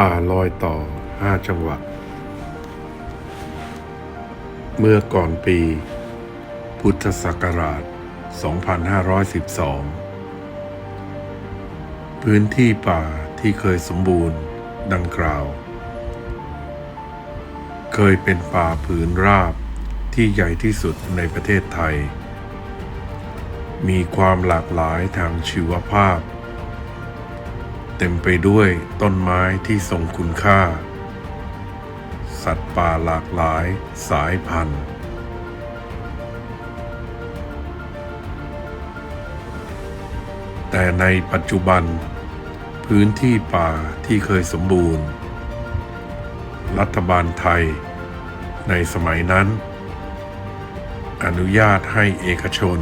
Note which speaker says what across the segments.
Speaker 1: ป่าลอยต่อห้าจังหวัด เมื่อก่อนปี พุทธศักราช 2512 พื้นที่ป่าที่เคยสมบูรณ์ดังกล่าว เคยเป็นป่าผืนราบที่ใหญ่ที่สุดในประเทศไทย มีความหลากหลายทางชีวภาพ ต็มไปด้วยต้นไม้ที่ทรงคุณค่า สัตว์ป่าหลากหลายสายพันธุ์ แต่ในปัจจุบัน พื้นที่ป่าที่เคยสมบูรณ์ รัฐบาลไทย ในสมัยนั้น อนุญาตให้เอกชน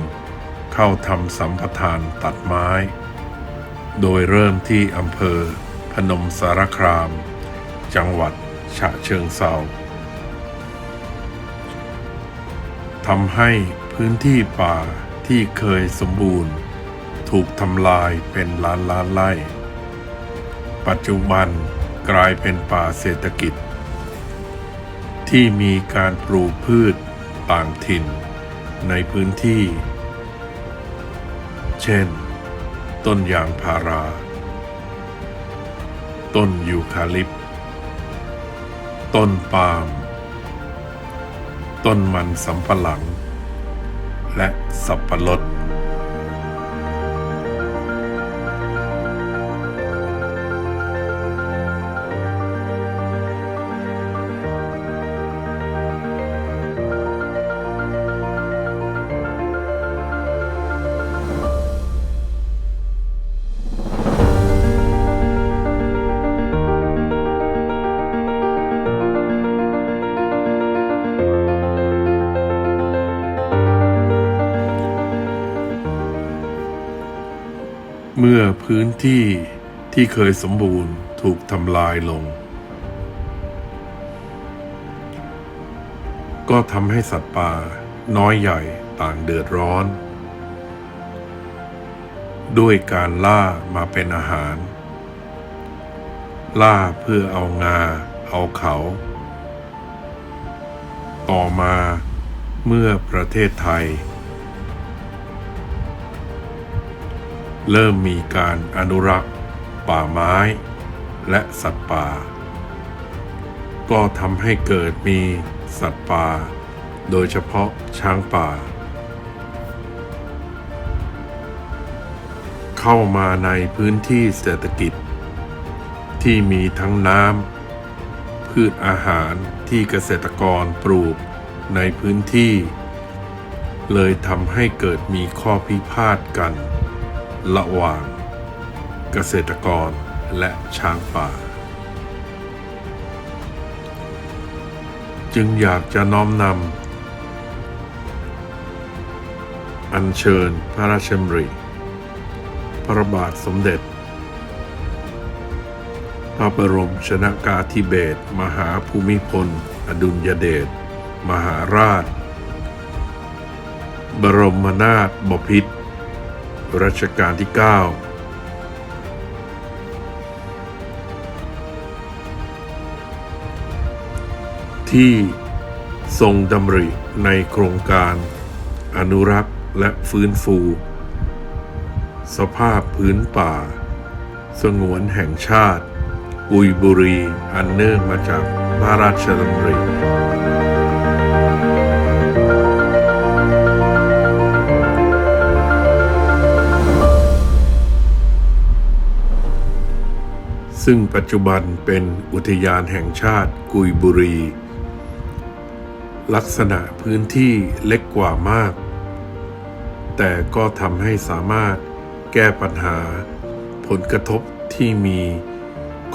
Speaker 1: เข้าทำสัมปทานตัดไม้ โดยเริ่มที่อำเภอ พนมสารคราม จังหวัดฉะเชิงเซาทำให้พื้นที่ป่าที่เคยสมบูรณ์ ถูกทำลายเป็นล้านล้านไร่ ปัจจุบันกลายเป็นป่าเศรษฐกิจ ที่มีการปลูกพืชต่างถิ่นในพื้นที่ เช่น ต้นยางพารา ต้นยูคาลิป ต้นปาล์ม ต้นมันสำปะหลัง และสับปะรด มื่อพื้นที่ที่เคยสมบูรณ์ถูกทำลายลง ก็ทำให้สัตว์ป่าน้อยใหญ่ต่างเดือดร้อน ด้วยการล่ามาเป็นอาหาร ล่าเพื่อเอางา เอาเขา ต่อมาเมื่อประเทศไทย เริ่มมีการอนุรักษ์ ป่าไม้ และสัตว์ป่า ก็ทำให้เกิดมีสัตว์ป่า โดยเฉพาะช้างป่า เข้ามาในพื้นที่เศรษฐกิจ ที่มีทั้งน้ำพืชอาหารที่เกษตรกรปลูกในพื้นที่ เลยทำให้เกิดมีข้อพิพาทกัน ระหว่าง เกษตรกรและช้างป่า จึงอยากจะน้อมนำ อัญเชิญพระราชดำริ พระบาทสมเด็จ พระบรมชนากาธิเบศรมหาภูมิพล อดุลยเดชมหาราช บรมนาถบพิตร รัชกาลที่ 9ที่ทรงดำริในโครงการ อนุรักษ์และฟื้นฟู สภาพพื้นป่า สงวนแห่งชาติ อุยบุรีอันเนื่องมาจากพระราชดำริ ซึ่งปัจจุบันเป็นอุทยานแห่งชาติกุยบุรี ลักษณะพื้นที่เล็กกว่ามาก แต่ก็ทำให้สามารถแก้ปัญหาผลกระทบที่มี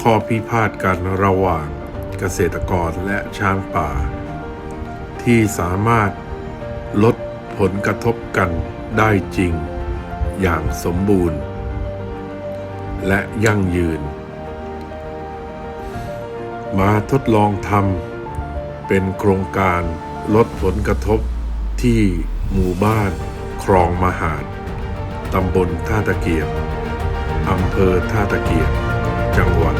Speaker 1: ข้อพิพาทกันระหว่างเกษตรกรและช้างป่า ที่สามารถลดผลกระทบกันได้จริง อย่างสมบูรณ์ และยั่งยืน มาทดลองทำเป็นโครงการลดผลกระทบที่หมู่บ้านคลองมหาดตำบลท่าตะเกียบอำเภอท่าตะเกียบ จังหวัด